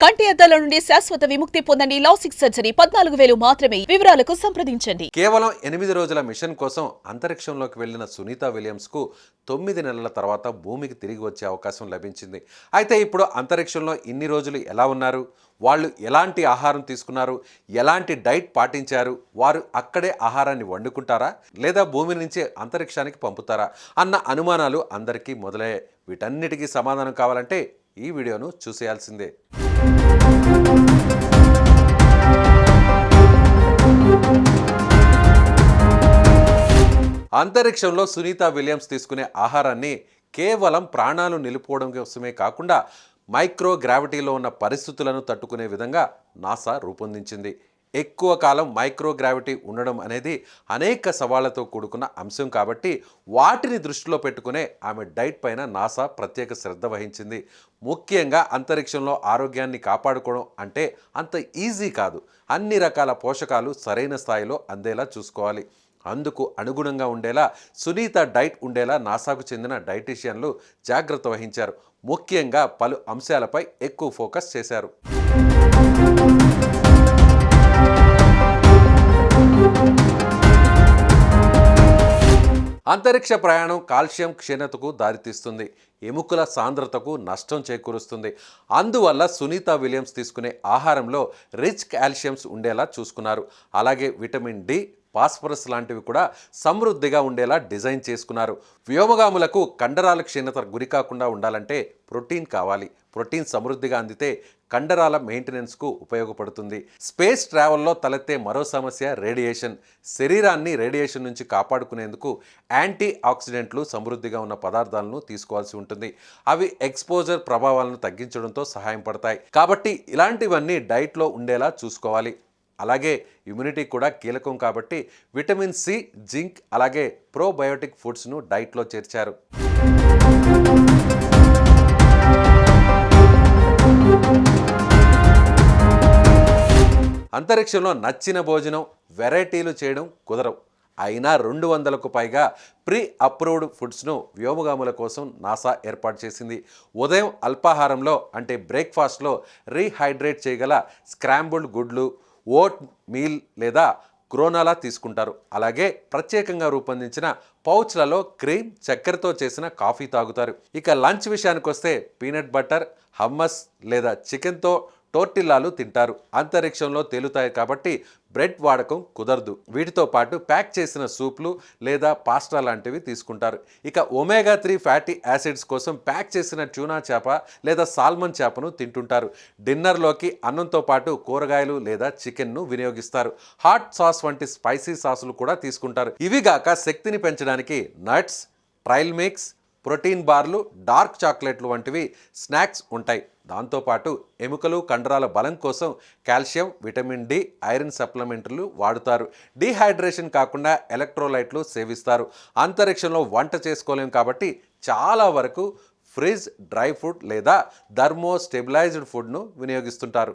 కంటి అద్దాల నుండి శాశ్వత విముక్తి పొందండి లాసిక్ సర్జరీ. పద్నాలుగు వేలు మాత్రమే. వివరాలకు సంప్రదించండి. కేవలం ఎనిమిది రోజుల మిషన్ కోసం అంతరిక్షంలోకి వెళ్ళిన సునీత విలియమ్స్కు తొమ్మిది నెలల తర్వాత భూమికి తిరిగి వచ్చే అవకాశం లభించింది. అయితే ఇప్పుడు అంతరిక్షంలో ఇన్ని రోజులు ఎలా ఉన్నారు? వాళ్ళు ఎలాంటి ఆహారం తీసుకున్నారు? ఎలాంటి డైట్ పాటించారు? వారు అక్కడే ఆహారాన్ని వండుకుంటారా? లేదా భూమి నుంచి అంతరిక్షానికి పంపుతారా? అన్న అనుమానాలు అందరికీ మొదలయ్యాయి. వీటన్నిటికీ సమాధానం కావాలంటే ఈ వీడియోను చూసేయాల్సిందే. అంతరిక్షంలో సునీత విలియమ్స్ తీసుకునే ఆహారాన్ని కేవలం ప్రాణాలు నిలుపుకోవడం కోసమే కాకుండా మైక్రో గ్రావిటీలో ఉన్న పరిస్థితులను తట్టుకునే విధంగా నాసా రూపొందించింది. ఎక్కువ కాలం మైక్రో గ్రావిటీ ఉండడం అనేది అనేక సవాళ్ళతో కూడుకున్న అంశం కాబట్టి వాటిని దృష్టిలో పెట్టుకునే ఆమె డైట్ పైన నాసా ప్రత్యేక శ్రద్ధ వహించింది. ముఖ్యంగా అంతరిక్షంలో ఆరోగ్యాన్ని కాపాడుకోవడం అంటే అంత ఈజీ కాదు. అన్ని రకాల పోషకాలు సరైన స్థాయిలో అందేలా చూసుకోవాలి. అందుకు అనుగుణంగా ఉండేలా సునీత డైట్ ఉండేలా నాసాకు చెందిన డైటీషియన్లు జాగ్రత్త వహించారు. ముఖ్యంగా పలు అంశాలపై ఎక్కువ ఫోకస్ చేశారు. అంతరిక్ష ప్రయాణం కాల్షియం క్షీణతకు దారితీస్తుంది. ఎముకల సాంద్రతకు నష్టం చేకూరుస్తుంది. అందువల్ల సునీత విలియమ్స్ తీసుకునే ఆహారంలో రిచ్ కాల్షియమ్స్ ఉండేలా చూసుకున్నారు. అలాగే విటమిన్ డి ఫాస్ఫరస్ లాంటివి కూడా సమృద్ధిగా ఉండేలా డిజైన్ చేసుకున్నారు. వ్యోమగాములకు కండరాల క్షీణత గురి కాకుండా ఉండాలంటే ప్రోటీన్ కావాలి. ప్రోటీన్ సమృద్ధిగా అందితే కండరాల మెయింటెనెన్స్కు ఉపయోగపడుతుంది. స్పేస్ ట్రావెల్లో తలెత్తే మరో సమస్య రేడియేషన్. శరీరాన్ని రేడియేషన్ నుంచి కాపాడుకునేందుకు యాంటీ ఆక్సిడెంట్లు సమృద్ధిగా ఉన్న పదార్థాలను తీసుకోవాల్సి ఉంటుంది. అవి ఎక్స్పోజర్ ప్రభావాలను తగ్గించడంతో సహాయం పడతాయి. కాబట్టి ఇలాంటివన్నీ డైట్లో ఉండేలా చూసుకోవాలి. అలాగే ఇమ్యూనిటీ కూడా కీలకం కాబట్టి విటమిన్ సి జింక్ అలాగే ప్రోబయోటిక్ ఫుడ్స్ను డైట్లో చేర్చారు. అంతరిక్షంలో నచ్చిన భోజనం వెరైటీలు చేయడం కుదరవు. అయినా రెండు వందలకు పైగా ప్రీ అప్రూవ్డ్ ఫుడ్స్ను వ్యోమగాముల కోసం నాసా ఏర్పాటు చేసింది. ఉదయం అల్పాహారంలో అంటే బ్రేక్ఫాస్ట్లో రీహైడ్రేట్ చేయగల స్క్రాంబుల్డ్ గుడ్లు ఓట్ మీల్ లేదా క్రోనాలా తీసుకుంటారు. అలాగే ప్రత్యేకంగా రూపొందించిన పౌచ్లలో క్రీమ్ చక్కెరతో చేసిన కాఫీ తాగుతారు. ఇక లంచ్ విషయానికి వస్తే పీనట్ బటర్ హమ్మస్ లేదా చికెన్తో టోర్టిల్లాలు తింటారు. అంతరిక్షంలో తేలుతాయి కాబట్టి బ్రెడ్ వాడకం కుదరదు. వీటితో పాటు ప్యాక్ చేసిన సూప్లు లేదా పాస్టా లాంటివి తీసుకుంటారు. ఇక ఒమేగా త్రీ ఫ్యాటీ యాసిడ్స్ కోసం ప్యాక్ చేసిన ట్యూనా చేప లేదా సాల్మన్ చేపను తింటుంటారు. డిన్నర్లోకి అన్నంతో పాటు కూరగాయలు లేదా చికెన్ను వినియోగిస్తారు. హాట్ సాస్ వంటి స్పైసీ సాసులు కూడా తీసుకుంటారు. ఇవిగాక శక్తిని పెంచడానికి నట్స్ ట్రైల్ మిక్స్ ప్రోటీన్ బార్లు డార్క్ చాక్లెట్లు వంటివి స్నాక్స్ ఉంటాయి. దాంతోపాటు ఎముకలు కండరాల బలం కోసం కాల్షియం విటమిన్ డి ఐరన్ సప్లిమెంట్లు వాడుతారు. డీహైడ్రేషన్ కాకుండా ఎలక్ట్రోలైట్లు సేవిస్తారు. అంతరిక్షంలో వంట చేసుకోలేము కాబట్టి చాలా వరకు ఫ్రిజ్ డ్రై ఫుడ్ లేదా థర్మో స్టెబిలైజ్డ్ ఫుడ్ను వినియోగిస్తుంటారు.